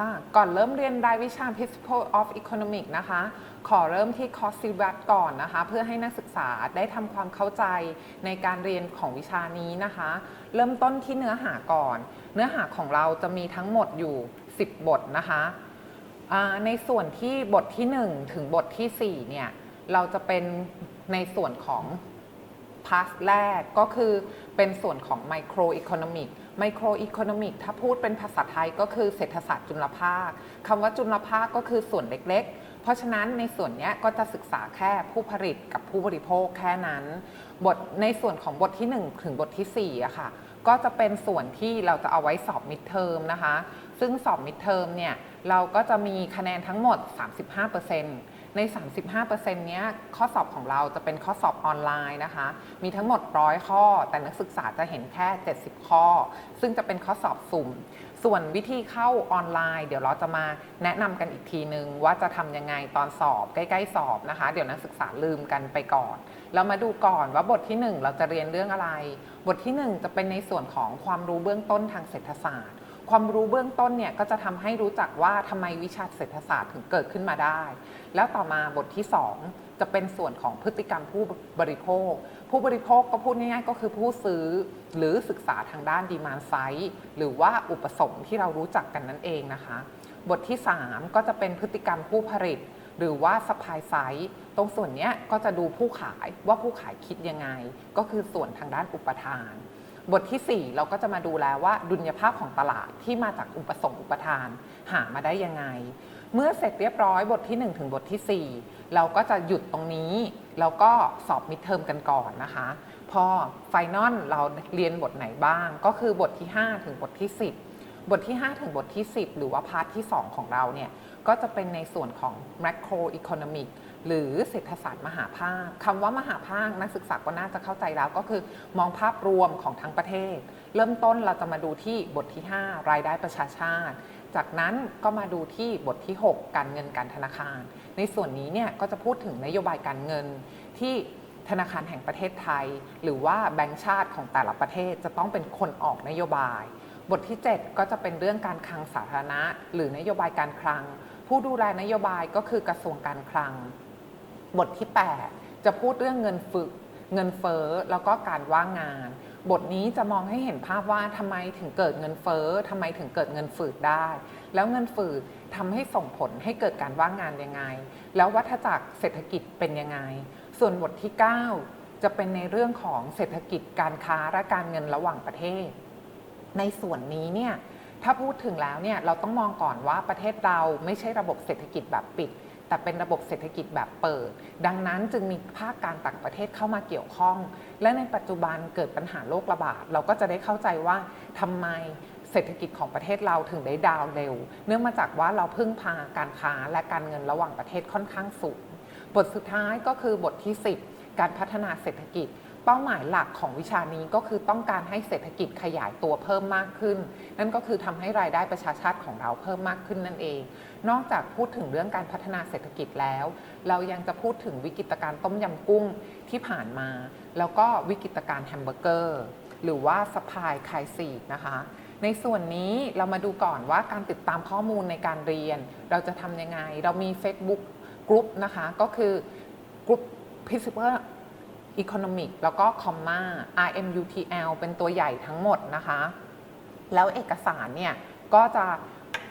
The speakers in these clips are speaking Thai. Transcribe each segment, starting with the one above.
ค่ะ ก่อนเริ่มเรียนรายวิชา Principle of Economics นะคะ ขอเริ่มที่ Course Syllabus ก่อนนะคะ เพื่อให้นักศึกษาได้ทำความเข้าใจในการเรียนของวิชานี้นะคะ เริ่มต้นที่เนื้อหาก่อน เนื้อหาของเราจะมีทั้งหมดอยู่ 10 บทนะคะ ในส่วนที่บทที่ 1 ถึงบทที่ 4 เนี่ย เราจะเป็นในส่วนของพาร์ทแรกก็คือเป็นส่วนของไไมโครอีโคโนมิกถ้าพูดเป็นภาษาไทยก็คือเศรษฐศาสตร์จุลภาคคำว่าจุลภาคก็คือส่วนเล็กๆ เพราะฉะนั้นในส่วนนี้ก็จะศึกษาแค่ผู้ผลิตกับผู้บริโภคแค่นั้น บทในส่วนของบทที่ 1 ถึงบทที่4อะค่ะ ก็จะเป็นส่วนที่เราจะเอาไว้สอบมิดเทอมนะคะ ซึ่งสอบมิดเทอมเนี่ยเราก็จะมีคะแนนทั้งหมด 35% ใน 35%เนี้ยข้อสอบของเราจะเป็นข้อสอบออนไลน์นะคะ มีทั้งหมด100ข้อ แต่นักศึกษาจะเห็นแค่ 70 ข้อ ซึ่งจะเป็นข้อสอบสุ่ม ส่วนวิธีเข้าออนไลน์ เดี๋ยวเราจะมาแนะนำกันอีกทีนึง ว่าจะทำยังไงตอนสอบใกล้ๆสอบนะคะ เดี๋ยวนักศึกษาลืมกันไปก่อน เรามาดูก่อนว่าบทที่ 1 เราจะเรียนเรื่องอะไร บทที่ 1 จะเป็นในส่วนของความรู้เบื้องต้นทางเศรษฐศาสตร์ ความรู้เบื้องต้นเนี่ยก็จะทำให้รู้จักว่าทำไมวิชาเศรษฐศาสตร์ถึงเกิดขึ้นมาได้ แล้วต่อมาบทที่ 2 จะเป็นส่วนของพฤติกรรมผู้บริโภค ผู้บริโภคก็พูดง่ายๆ ก็คือผู้ซื้อหรือศึกษาทางด้านดีมานไซด์หรือว่าอุปสงค์ที่เรารู้จักกันนั่นเองนะคะ บทที่ 3 ก็จะเป็นพฤติกรรมผู้ผลิต หรือว่า supply side ตรงส่วนนี้ก็จะดูผู้ขายว่าผู้ขายคิดยังไง ก็คือส่วนทางด้านอุปทาน บทที่ 4 เราก็จะมาดูแล้วว่าดุลยภาพของตลาดที่มาจากอุปสงค์อุปทาน หามาได้ยังไง เมื่อเสร็จเรียบร้อยบทที่ 1 ถึงบททีสี่ 4 เราก็จะหยุดตรงนี้ แล้วก็สอบมิดเทอมกันก่อนนะคะ พอไฟนอลเราเรียนบทไหนบ้าง ก็คือบทที่ 5 ถึงบทที่ 10 บทที่ 5 ถึงบทที่ 10 หรือว่าพาร์ทที่ 2 ของเราเนี่ยก็จะเป็นในส่วนของ macro economic หรือเศรษฐศาสตร์มหาภาคคำว่ามหาภาคนักศึกษาก็น่าจะเข้าใจแล้วก็คือมองภาพรวมของทั้งประเทศ เริ่มต้นเราจะมาดูที่บทที่ 5 รายได้ประชาชาติ จากนั้นก็มาดูที่บทที่ 6 การเงินการธนาคาร ในส่วนนี้เนี่ยก็จะพูดถึงนโยบายการเงินที่ธนาคารแห่งประเทศไทย หรือว่าแบงก์ชาติของแต่ละประเทศจะต้องเป็นคนออกนโยบาย บทที่ 7 ก็จะเป็นเรื่องการคลังสาธารณะ หรือนโยบายการคลัง ผู้ดูแลนโยบายก็คือกระทรวงการคลัง บทที่ 8 จะพูดเรื่องเงินฝึก เงินเฟ้อแล้วก็การว่างงาน บทนี้จะมองให้เห็นภาพว่าทำไมถึงเกิดเงินเฟ้อทำไมถึงเกิดเงินฝืดได้ แล้วเงินฝืดทำให้ส่งผลให้เกิดการว่างงานยังไง แล้ววัฏจักรเศรษฐกิจเป็นยังไง ส่วนบทที่ 9 จะเป็นในเรื่องของเศรษฐกิจการค้าและการเงินระหว่างประเทศ ในส่วนนี้เนี่ยถ้าพูดถึงแล้วเนี่ยเราต้องมองก่อนว่าประเทศเราไม่ใช่ระบบเศรษฐกิจแบบปิด แต่เป็นระบบเศรษฐกิจแบบเปิด ดังนั้นจึงมีภาคการต่างประเทศเข้ามาเกี่ยวข้อง และในปัจจุบันเกิดปัญหาโรคระบาด เราก็จะได้เข้าใจว่าทำไมเศรษฐกิจของประเทศเราถึงได้ดาวเร็ว เนื่องมาจากว่าเราพึ่งพาการค้าและการเงินระหว่างประเทศค่อนข้างสูง บทสุดท้ายก็คือบทที่ 10 การพัฒนาเศรษฐกิจ เป้าหมายหลักของวิชานี้ก็คือต้องการให้เศรษฐกิจขยายตัวเพิ่มมากขึ้น นั่นก็คือทำให้รายได้ประชาชาติของเราเพิ่มมากขึ้นนั่นเอง นอกจากพูดถึงเรื่องการพัฒนาเศรษฐกิจแล้ว เรายังจะพูดถึงวิกฤตการต้มยำกุ้งที่ผ่านมา แล้วก็วิกฤตการแฮมเบอร์เกอร์หรือว่าสปายคายซีนะคะ ในส่วนนี้เรามาดูก่อนว่าการติดตามข้อมูลในการเรียน เราจะทำยังไง เรามี Facebook กลุ่มนะคะ ก็คือกลุ่ม Principal Economic แล้วก็ Comma RMUTL เป็นตัวใหญ่ทั้งหมดนะคะ แล้วเอกสารเนี่ยก็จะ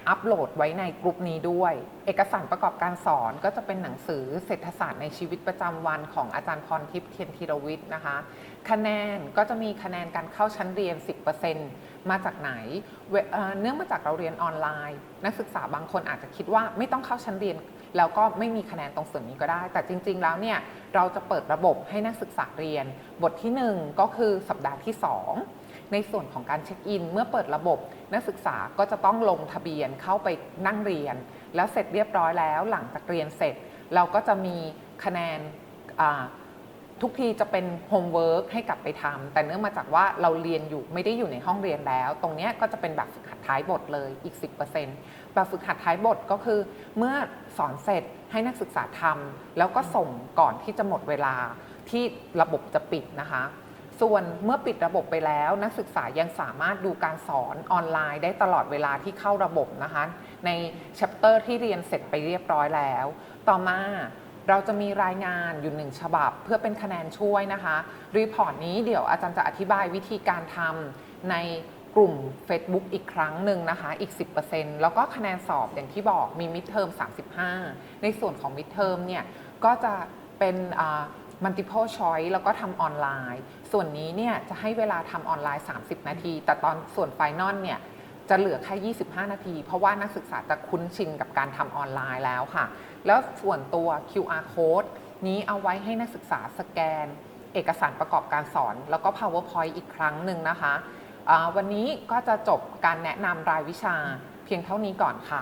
อัปโหลดไว้ในกลุ่มนี้ด้วย เอกสารประกอบการสอนก็จะเป็นหนังสือเศรษฐศาสตร์ในชีวิตประจำวันของอาจารย์พรทิพย์เทียนธีรวิทย์นะคะ คะแนนก็จะมีคะแนนการเข้าชั้นเรียน 10%มาจากไหนเเนื่องมาจากเราเรียนออนไลน์ นักศึกษาบางคนอาจจะคิดว่าไม่ต้องเข้าชั้นเรียน แล้วก็ไม่มีคะแนนตรงส่วนนี้ก็ได้ แต่จริง ๆ แล้วเนี่ยเราจะเปิดระบบให้นักศึกษาเรียน บทที่ 1 ก็คือสัปดาห์ที่ 2 ในส่วนของการเช็คอิน เมื่อเปิดระบบนักศึกษาก็จะต้องลงทะเบียนเข้าไปนั่งเรียน แล้วเสร็จเรียบร้อยแล้วหลังจากเรียนเสร็จ เราก็จะมีคะแนน ทุกทีจะเป็นโฮมเวิร์กให้กลับไปทำแต่เนื่องมาจากว่าเราเรียนอยู่ไม่ได้อยู่ในห้องเรียนแล้ว ตรงนี้ก็จะเป็นแบบฝึกหัดท้ายบทเลยอีก 10%แบบฝึกหัดท้ายบทก็คือ เมื่อสอนเสร็จให้นักศึกษาทำแล้วก็ส่งก่อนที่จะหมดเวลาที่ระบบจะปิดนะคะ ส่วนเมื่อปิดระบบไปแล้ว นักศึกษายังสามารถดูการสอนออนไลน์ได้ตลอดเวลาที่เข้าระบบนะคะ ในชัปเตอร์ที่เรียนเสร็จไปเรียบร้อยแล้ว ต่อมา เราจะมีรายงานอยู่หนึ่งฉบับ เพื่อเป็นคะแนนช่วยนะคะ รีพอร์ตนี้เดี๋ยวอาจารย์จะอธิบายวิธีการทำในกลุ่ม Facebook อีกครั้งหนึ่งนะคะ อีก 10%แล้วก็คะแนนสอบอย่างที่บอกมี midterm 35 ในส่วนของ midterm เนี่ย ก็จะเป็นอ่า multiple choice แล้วก็ทำออนไลน์ ส่วนนี้เนี่ยจะให้เวลาทำออนไลน์ 30 นาที แต่ตอนส่วน final เนี่ย จะเหลือแค่ 25 นาที เพราะว่านักศึกษาจะคุ้นชินกับการทำออนไลน์แล้วค่ะ แล้วส่วนตัว QR code นี้เอาไว้ให้นักศึกษาสแกน เอกสารประกอบการสอน แล้วก็ PowerPoint อีกครั้งหนึ่งนะคะ วันนี้ก็จะจบการแนะนำรายวิชาเพียงเท่านี้ก่อนค่ะ